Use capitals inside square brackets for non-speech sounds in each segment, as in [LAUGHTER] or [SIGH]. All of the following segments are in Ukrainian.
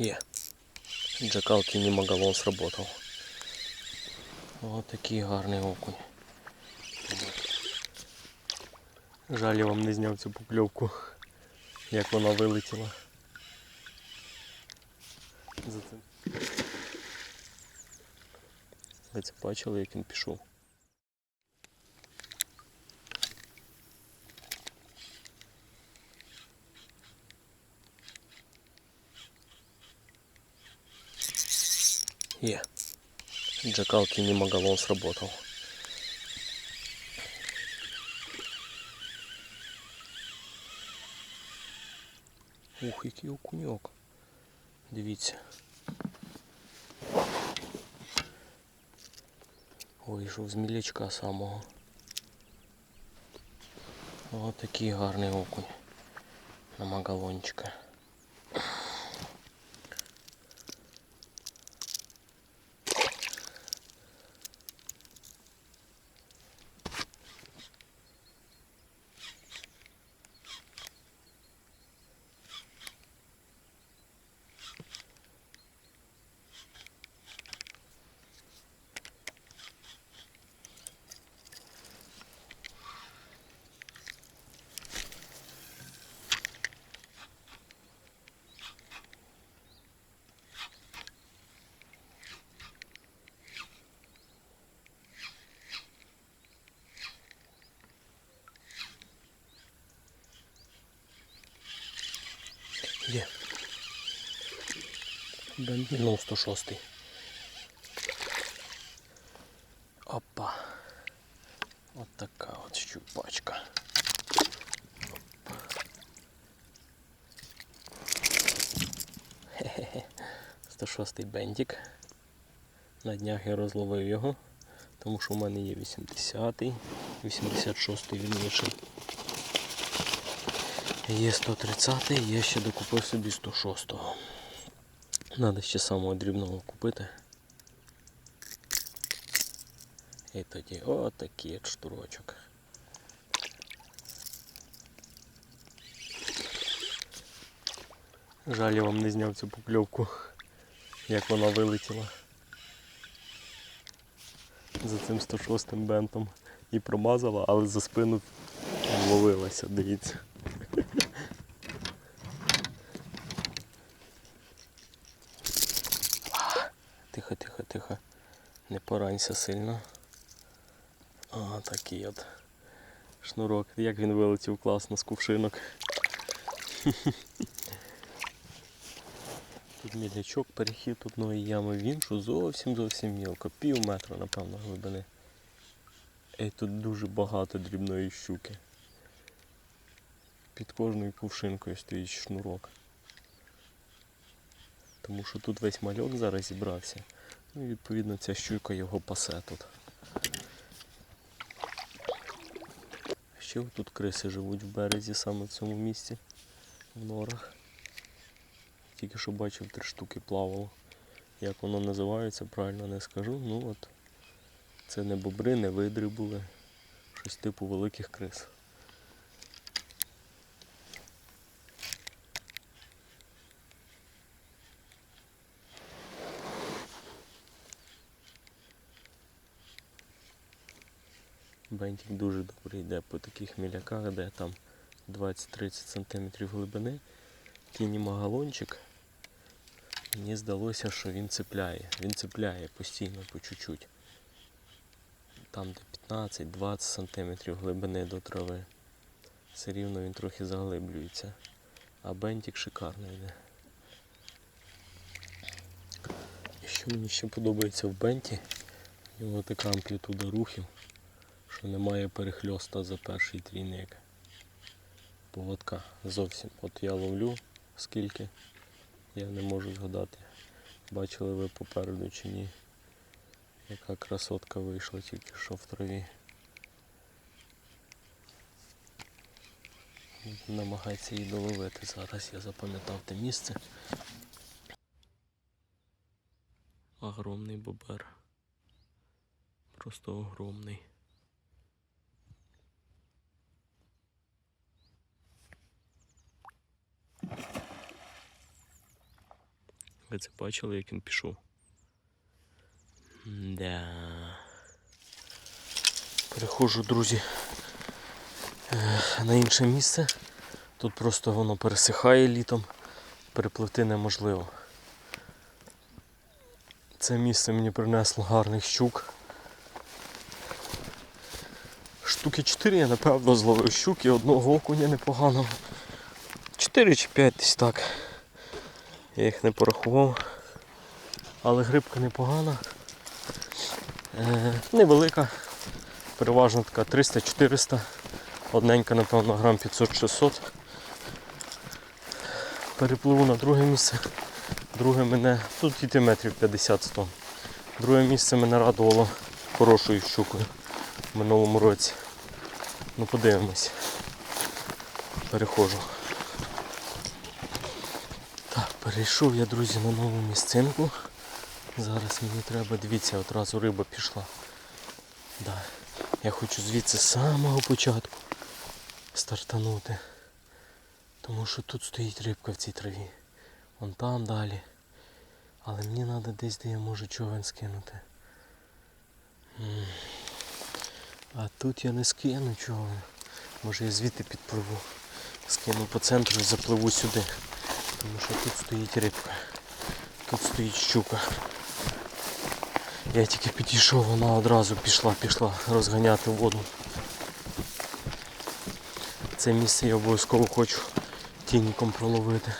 Є. Джакал кінімагалон сработав. Ось такий гарний окунь. Жаль, я вам не зняв цю покльовку, як вона вилетіла. За цим. Ви це бачили, як він пішов? Є. Джакал кінімагалон сработав. Ух, який окуньок. Дивіться. Вийшов з мілячка самого. Ось такий гарний окунь. На магалончика. Бензинув 106. Опа. От така от щупачка. Оп. Хе-хе-хе. 106 бендик. На днях я розловив його, тому що в мене є 80-й, 86-й вільніший. Є 130-й, я ще докупив собі 106-го. Надо ще самого дрібного купити. І тоді отакий от штурочок. Жаль, я вам не зняв цю покльовку, як вона вилетіла. За цим 106 бентом і промазала, але за спину вловилася, дивіться. Тихо, тихо, тихо. Не поранься сильно. А, такий от шнурок. Як він вилетів класно з кувшинок. [LAUGHS] Тут мілячок, перехід одної ями в іншу, зовсім зовсім мілко. Пів метра, напевно, глибини. І тут дуже багато дрібної щуки. Під кожною кувшинкою стоїть шнурок. Тому що тут весь мальок зараз зібрався. Ну і відповідно ця щука його пасе тут. Ще тут криси живуть в березі саме в цьому місці, в норах. Тільки що бачив три штуки плавало. Як воно називається, правильно не скажу. Ну от це не бобри, не видри були. Щось типу великих крис. Бентик дуже добре йде по таких міляках, де там 20-30 см глибини. Кінімагалончик. Мені здалося, що він цепляє. Він цепляє постійно по чуть-чуть. Там де 15-20 см глибини до трави. Все рівно він трохи заглиблюється. А бентик шикарно йде. Що мені ще подобається в бенті, у нього така амплітуда рухів що немає перехльоста за перший трійник. Поводка зовсім. От я ловлю скільки, я не можу згадати. Бачили ви попереду чи ні. Яка красотка вийшла тільки що в траві. Намагається її доловити. Зараз я запам'ятав те місце. Огромний бобер. Просто огромний. Ви це бачили, як він пішов? Да. Переходжу, друзі, е, на інше місце. Тут просто воно пересихає літом, перепливти неможливо. Це місце мені принесло гарних щук. Штуки 4 я напевно зловив щуки, одного окуня непоганого. 4 чи 5 десь так. Я їх не порахував. Але грибка непогана. Е, невелика. Переважно така 300-400. Одненька, напевно, грам 500-600. Перепливу на друге місце. Друге мене, тут йти метрів 50-100. Друге місце мене радувало хорошою щукою в минулому році. Ну подивимось. Переходжу. Перейшов я, друзі, на нову місцинку. Зараз мені треба, дивіться, одразу риба пішла. Да. Я хочу звідси з самого початку стартанути. Тому що тут стоїть рибка в цій траві. Вон там далі. Але мені треба десь, де я можу човен скинути. А тут я не скину човен. Може я звідти підпливу. Скину по центру і запливу сюди. Тому що тут стоїть рибка. Тут стоїть щука. Я тільки підійшов, вона одразу пішла, пішла розганяти воду. Це місце я обов'язково хочу тіньком проловити.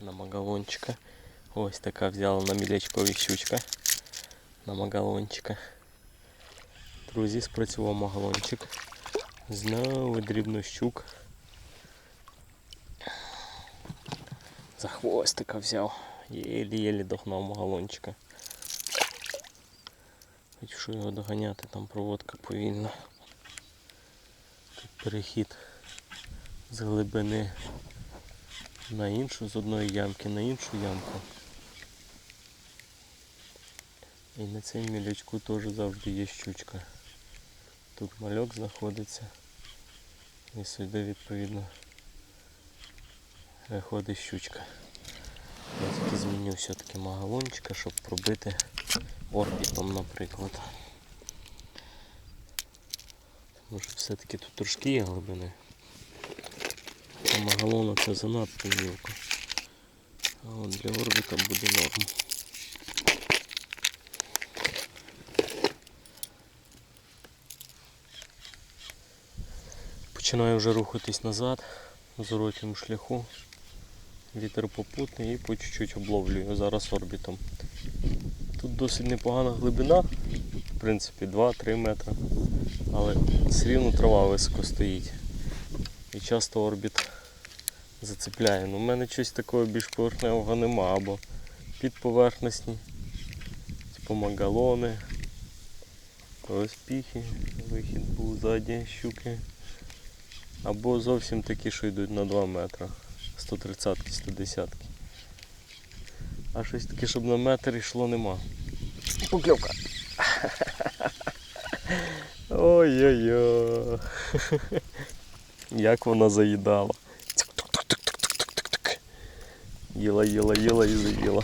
На магалончика. Ось така взяла на мілечкові щучка. На магалончика. Друзі, спрацював магалончик. Знову дрібну щук. За хвостика взяв. Єлі-єлі догнав магалончика. Хоч що його доганяти, там проводка повільна. Тут перехід з глибини на іншу, з одної ямки на іншу ямку. І на цій мілячку теж завжди є щучка. Тут мальок знаходиться. І сюди відповідно виходить щучка. Я тільки зміню все-таки магалончика, щоб пробити орбітом, наприклад. Тому що все-таки тут трошки є глибини. А магалона це занадто мілко. А от для орбіта буде норм. Починаю вже рухатись назад в зворотньому шляху. Вітер попутний і по чуть-чуть обловлюю зараз орбітом. Тут досить непогана глибина, в принципі 2-3 метри, але все рівно трава високо стоїть. І часто орбіт зацепляє. Ну, в мене щось такого більш поверхневого нема, або підповерхностні, типу магалони, розпіхи, вихід був ззаді щуки. Або зовсім такі, що йдуть на 2 метри. 130-ки, 110-ки. А щось таке, щоб на метр йшло нема. Покльовка. Ой-ой-ой. Як вона заїдала. Їла, їла, їла і заїла.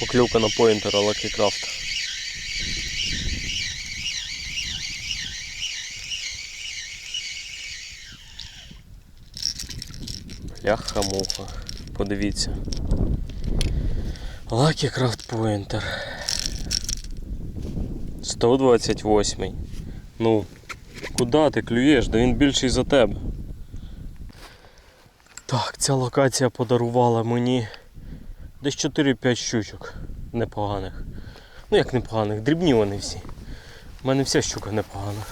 Покльовка на поінтера Lucky Craft. Бляха-муха. Подивіться. Lucky Craft Pointer. 128. Ну, куди ти клюєш? Да він більший за тебе. Так, ця локація подарувала мені десь 4-5 щучок непоганих. Ну як непоганих, дрібні вони всі. У мене вся щука непогана.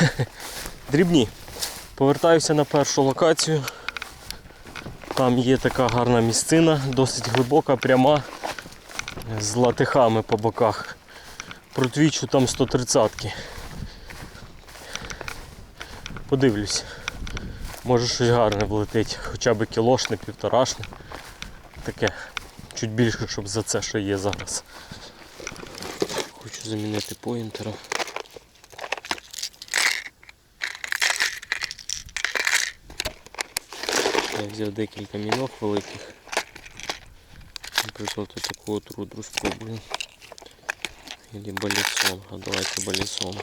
[LAUGHS] Дрібні. Повертаюся на першу локацію. Там є така гарна місцина, досить глибока, пряма, з латихами по боках. Протвічу там 130-ки. Подивлюсь. Може щось гарне влетить, хоча б кілошне, півторашне. Таке чуть більше, щоб за це, що є зараз. Хочу замінити поінтера. Я взяв декілька мінок великих. Наприклад, таку от рудру спробую. Или балісон. А давайте балісон.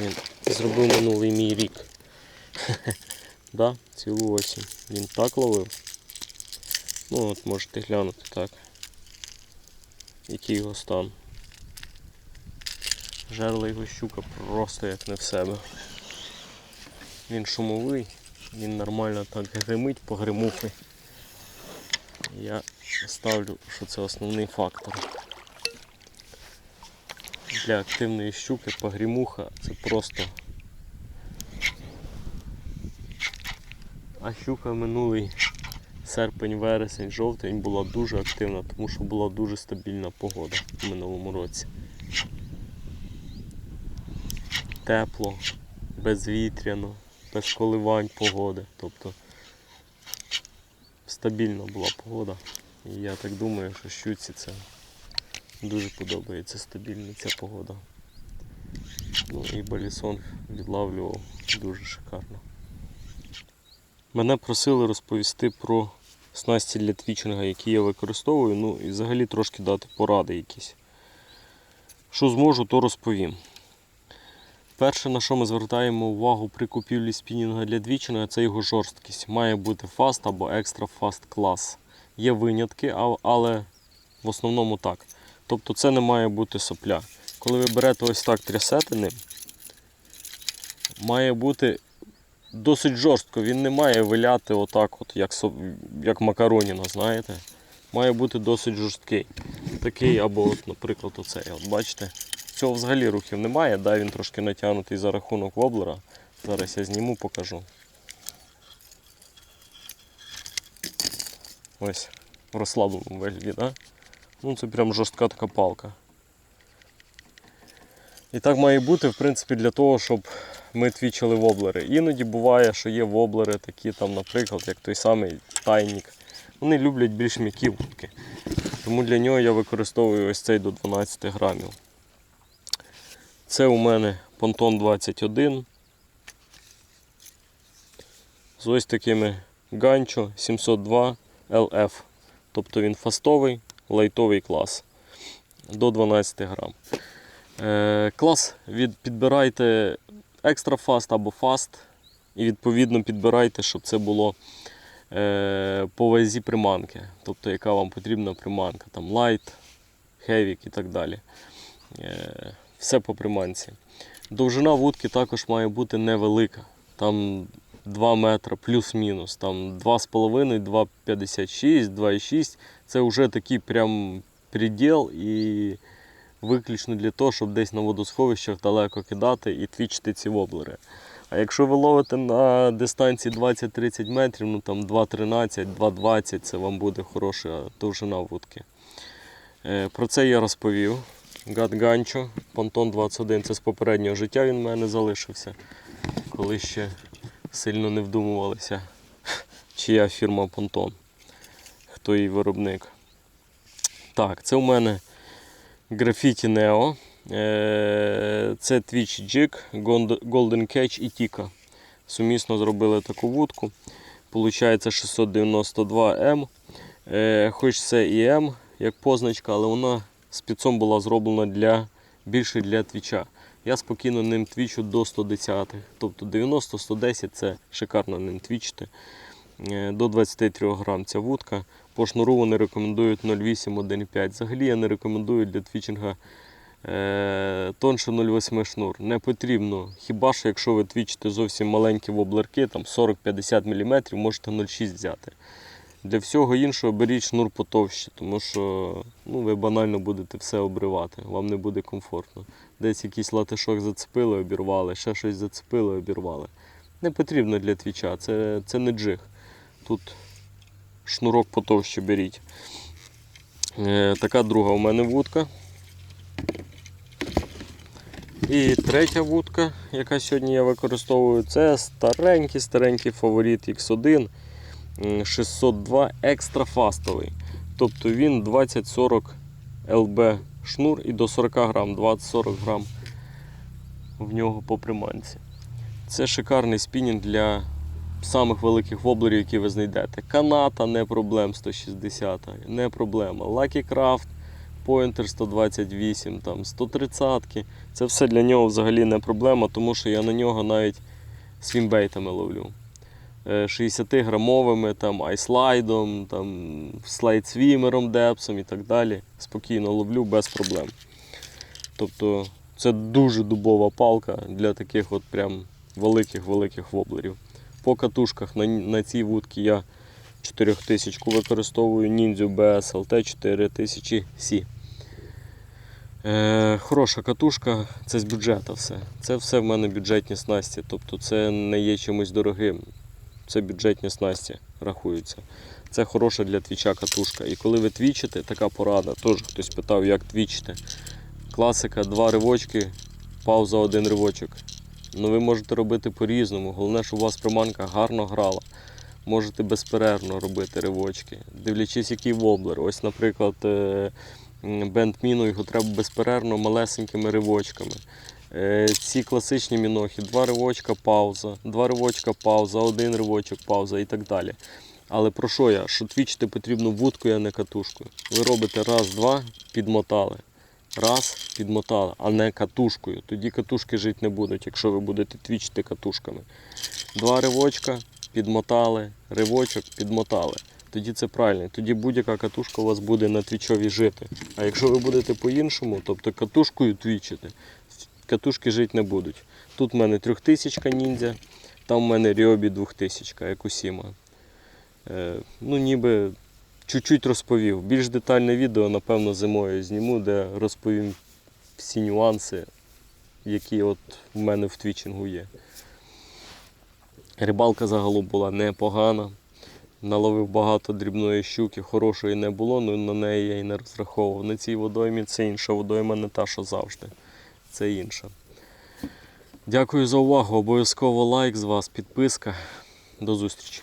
Він зробив минулий мій рік. [LAUGHS] да, цілу осінь. Він так ловив. Ну от можете глянути так. Який його стан. Жерла його щука просто як не в себе. Він шумовий, він нормально так гримить, погримухи. Я ставлю, що це основний фактор. Для активної щуки погрімуха це просто. А щука минулий серпень, вересень, жовтень була дуже активна, тому що була дуже стабільна погода в минулому році. Тепло, безвітряно, без коливань погоди. Тобто стабільна була погода. І я так думаю, що щуці це дуже подобається стабільна ця погода. Ну і балісон відлавлював дуже шикарно. Мене просили розповісти про снасті для твічинга, які я використовую, ну і взагалі трошки дати поради якісь. Що зможу, то розповім. Перше, на що ми звертаємо увагу при купівлі спінінга для двічинга, це його жорсткість. Має бути фаст або екстра фаст клас. Є винятки, але в основному так. Тобто це не має бути сопля. Коли ви берете ось так трясете ним, має бути досить жорстко. Він не має виляти отак, от, як, як макароніна, знаєте. Має бути досить жорсткий. Такий або, от, наприклад, оцей. От бачите? Цього взагалі рухів немає, да, він трошки натягнутий за рахунок воблера. Зараз я зніму, покажу. Ось, в розслабленому вигляді, да? Ну це прям жорстка така палка. І так має бути, в принципі, для того, щоб ми твічили воблери. Іноді буває, що є воблери такі, там, наприклад, як той самий тайнік. Вони люблять більш м'які вудки. Тому для нього я використовую ось цей до 12 грамів. Це у мене понтон 21 з ось такими ганчо 702 LF. Тобто він фастовий, лайтовий клас до 12 грам. Е, клас від, підбирайте екстра фаст або фаст. І відповідно підбирайте, щоб це було е, по вазі приманки. Тобто яка вам потрібна приманка. Там лайт, хевік і так далі. Е, все по приманці. Довжина вудки також має бути невелика. Там 2 метри плюс-мінус. Там 2,5, 2,56, 2,6. Це вже такий прям приділ і виключно для того, щоб десь на водосховищах далеко кидати і твічити ці воблери. А якщо ви ловите на дистанції 20-30 метрів, ну там 2,13, 2,20, це вам буде хороша довжина вудки. Е, Про це я розповів. Гадганчо, понтон 21, це з попереднього життя він в мене залишився, коли ще сильно не вдумувалися, [LAUGHS] чия фірма понтон, хто її виробник. Так, це у мене Graffiti Neo. Е, Це Twitch Jig, Golden Catch і Tika. Сумісно зробили таку вудку. Получається 692М. Е, Хоч це і М як позначка, але вона спецом була зроблена для, більше для твіча. Я спокійно ним твічу до 110 Тобто 90-110 це шикарно ним твічити. Е, До 23 грам ця вудка. По шнуру вони рекомендують 0,8-1,5. Взагалі я не рекомендую для твічинга е, тонше 0,8 шнур. Не потрібно. Хіба що якщо ви твічите зовсім маленькі воблерки, там 40-50 мм, можете 0,6 взяти. Для всього іншого беріть шнур потовще, тому що ну, ви банально будете все обривати, вам не буде комфортно. Десь якийсь латишок зацепили, обірвали, ще щось зацепили, обірвали. Не потрібно для твіча, це, це не джиг. Тут шнурок потовще беріть. Е, така друга у мене вудка. І третя вудка, яка сьогодні я використовую, це старенький старенький фаворит X1 м, 602 екстрафастовий. Тобто він 20-40 ЛБ шнур і до 40 грам, 20-40 грам в нього по приманці. Це шикарний спінінг для самих великих воблерів, які ви знайдете. Каната не проблем 160, не проблема. Lucky Craft, Pointer 128, там 130. Це все для нього взагалі не проблема, тому що я на нього навіть свімбейтами ловлю. Е, 60-грамовими, там, айслайдом, там, слайд-свімером, депсом і так далі. Спокійно ловлю без проблем. Тобто це дуже дубова палка для таких от прям великих-великих воблерів. По катушках на, на цій вудці я 4000 використовую Ninja BSLT 4000 C. Е, хороша катушка, це з бюджету все. Це все в мене бюджетні снасті. Тобто це не є чимось дорогим. Це бюджетні снасті рахуються. Це хороша для твіча катушка. І коли ви твічите, така порада, теж хтось питав, як твічити. Класика, два ривочки, пауза, один ривочок. Ну ви можете робити по-різному. Головне, щоб у вас приманка гарно грала. Можете безперервно робити ривочки, дивлячись, який воблер. Ось, наприклад, е, бендміну його треба безперервно малесенькими ривочками. Е, Ці класичні мінохи, два ривочка, пауза, два ривочка, пауза, один ривочок, пауза і так далі. Але про що я? Що твічити потрібно вудкою, а не катушкою. Ви робите раз, два, підмотали. Раз, підмотали, а не катушкою. Тоді катушки жити не будуть, якщо ви будете твічити катушками. Два ривочка, підмотали, ривочок, підмотали. Тоді це правильно. Тоді будь-яка катушка у вас буде на твічові жити. А якщо ви будете по-іншому, тобто катушкою твічити, катушки жити не будуть. Тут в мене 3000 ніндзя, там в мене Ріобі 2000, як у Сіма. Е, ну, ніби чуть-чуть розповів. Більш детальне відео, напевно, зимою зніму, де розповім всі нюанси, які от в мене в твічингу є. Рибалка загалом була непогана. Наловив багато дрібної щуки, хорошої не було, але на неї я і не розраховував. На цій водоймі це інша водойма, не та, що завжди. Це інша. Дякую за увагу. Обов'язково лайк з вас, підписка. До зустрічі.